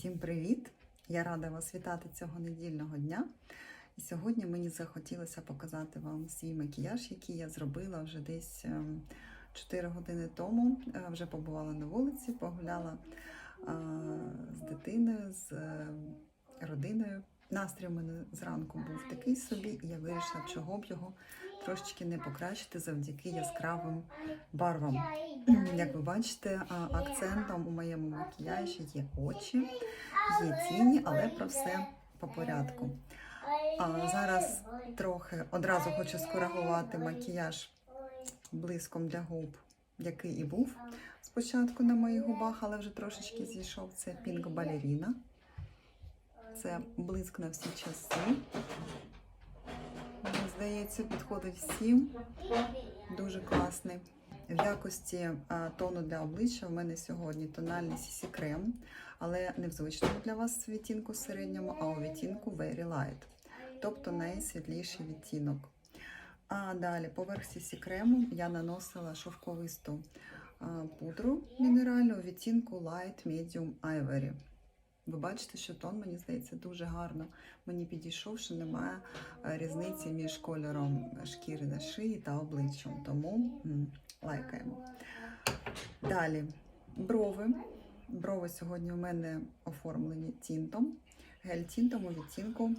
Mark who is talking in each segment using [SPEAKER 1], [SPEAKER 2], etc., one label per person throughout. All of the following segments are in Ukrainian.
[SPEAKER 1] Всім привіт! Я рада вас вітати цього недільного дня. І сьогодні мені захотілося показати вам свій макіяж, який я зробила вже десь ем, 4 години тому. Е, Вже побувала на вулиці, погуляла з дитиною, з е, родиною. Настрій у мене зранку був такий собі, і я вирішила, чого б його трошечки не покращити завдяки яскравим барвам. Як ви бачите, акцентом у моєму макіяжі є очі, є тіні, але про все по порядку. А зараз трохи одразу хочу скоригувати макіяж блиском для губ, який і був спочатку на моїх губах, але вже трошечки зійшов. Це Pink Ballerina. Це блиск на всі часи. Здається, підходить всім. Дуже класний. В якості а, тону для обличчя в мене сьогодні тональний CC крем, але не в звичному для вас відтінку середньому, а у відтінку Very Light, тобто найсвітліший відтінок. А далі поверх CC крему я наносила шовковисту а, пудру мінеральну відтінку Light Medium Ivory. Ви бачите, що тон, мені здається, дуже гарно мені підійшов, що немає е, різниці між кольором шкіри на шиї та обличчям. Тому лайкаємо. Далі брови. Брови сьогодні у мене оформлені тінтом, гель-тінтом у відтінку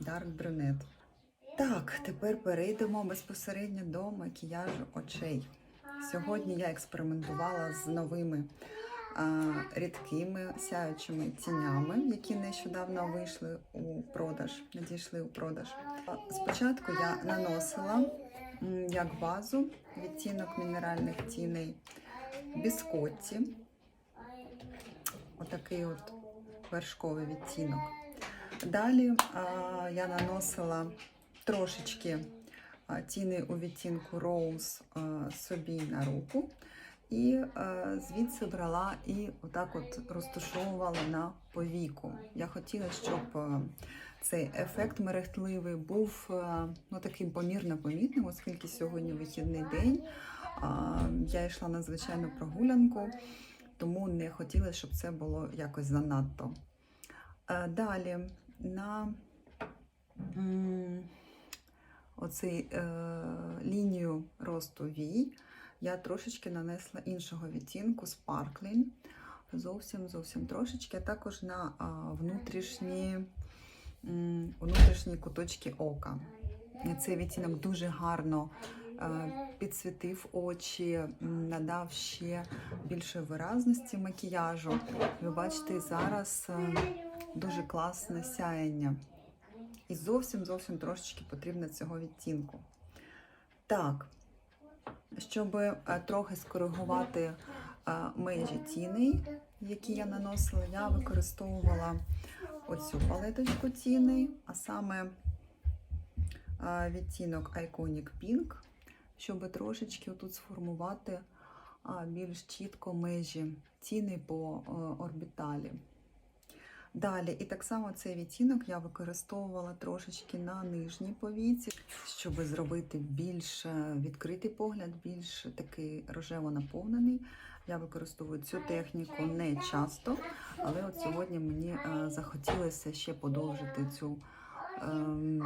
[SPEAKER 1] Dark Brunette. Так, тепер перейдемо безпосередньо до макіяжу очей. Сьогодні я експериментувала з новими рідкими сяючими тінями, які нещодавно вийшли у продаж, надійшли у продаж. Спочатку я наносила як базу відтінок мінеральних тіней біскотті. Отакий от вершковий відтінок. Далі а, я наносила трошечки тіни у відтінку Rose а, собі на руку. І е, звідси брала і отак от розташовувала на повіку. Я хотіла, щоб е, цей ефект мерехтливий був е, ну, таким помірно помітним, оскільки сьогодні вихідний день. А, я йшла на звичайну прогулянку, тому не хотіла, щоб це було якось занадто. Е, далі на м, оцей е, лінію росту вій я трошечки нанесла іншого відтінку Sparkling. Зовсім зовсім трошечки, а також на внутрішні, внутрішні куточки ока. Цей відтінок дуже гарно е, підсвітив очі, надав ще більше виразності макіяжу. Ви бачите, зараз е, дуже класне сяєння. І зовсім зовсім трошечки потрібно цього відтінку. Так, щоб е, трохи скоригувати е, межі тіней, які я наносила, я використовувала оцю палеточку тіней, а саме е, відтінок Iconic Pink, щоб трошечки тут сформувати більш чітко межі тіни по орбіталі. Далі, і так само цей відтінок я використовувала трошечки на нижній повіці, щоб зробити більш е, відкритий погляд, більш такий рожево наповнений. Я використовую цю техніку не часто, але от сьогодні мені е, захотілося ще подовжити цю ем,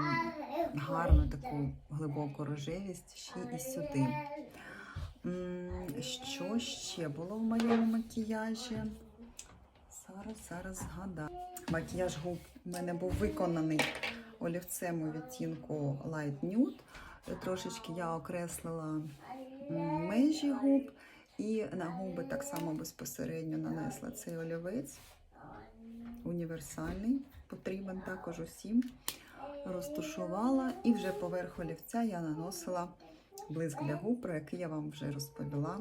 [SPEAKER 1] гарну таку глибоку рожевість ще і сюди. Що ще було в моєму макіяжі? Зараз, зараз згадаю. Макіяж губ у мене був виконаний олівцем у відтінку Light Nude. Трошечки я окреслила межі губ і на губи так само безпосередньо нанесла цей олівець. Універсальний, потрібен також усім. Розташувала і вже поверх олівця я наносила блиск для губ, про який я вам вже розповіла.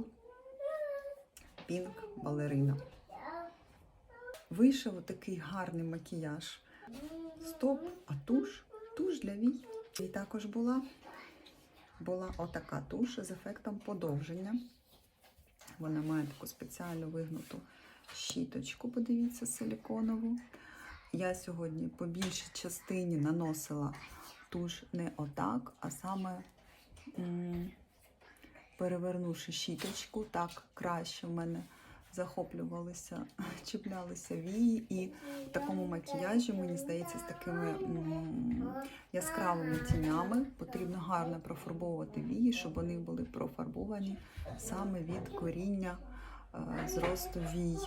[SPEAKER 1] Pink балерина. Вийшов такий гарний макіяж. Стоп, а туш, туш для вій. І також була, була отака туш з ефектом подовження. Вона має таку спеціальну вигнуту щіточку, подивіться, силіконову. Я сьогодні по більшій частині наносила туш не отак, а саме м, перевернувши щіточку, так краще в мене захоплювалися, чіплялися вії, і в такому макіяжі, мені здається, з такими яскравими тінями потрібно гарно профарбовувати вії, щоб вони були профарбовані саме від коріння е, зросту вій.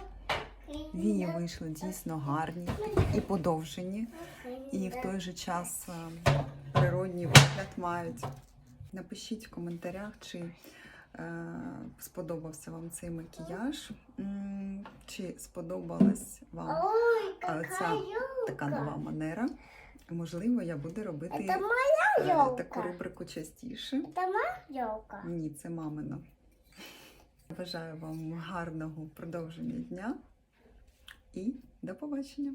[SPEAKER 1] Вії вийшли дійсно гарні і подовжені, і в той же час е, природній вигляд мають. Напишіть в коментарях, чи сподобався вам цей макіяж, м, чи сподобалась вам
[SPEAKER 2] Ой,
[SPEAKER 1] А,
[SPEAKER 2] какая
[SPEAKER 1] ця
[SPEAKER 2] ёлка.
[SPEAKER 1] така нова манера. Можливо, я буду робити
[SPEAKER 2] Это моя
[SPEAKER 1] е,
[SPEAKER 2] ёлка.
[SPEAKER 1] таку рубрику частіше.
[SPEAKER 2] Это моя ёлка.
[SPEAKER 1] Ні, це мамино. Бажаю вам гарного продовження дня і до побачення!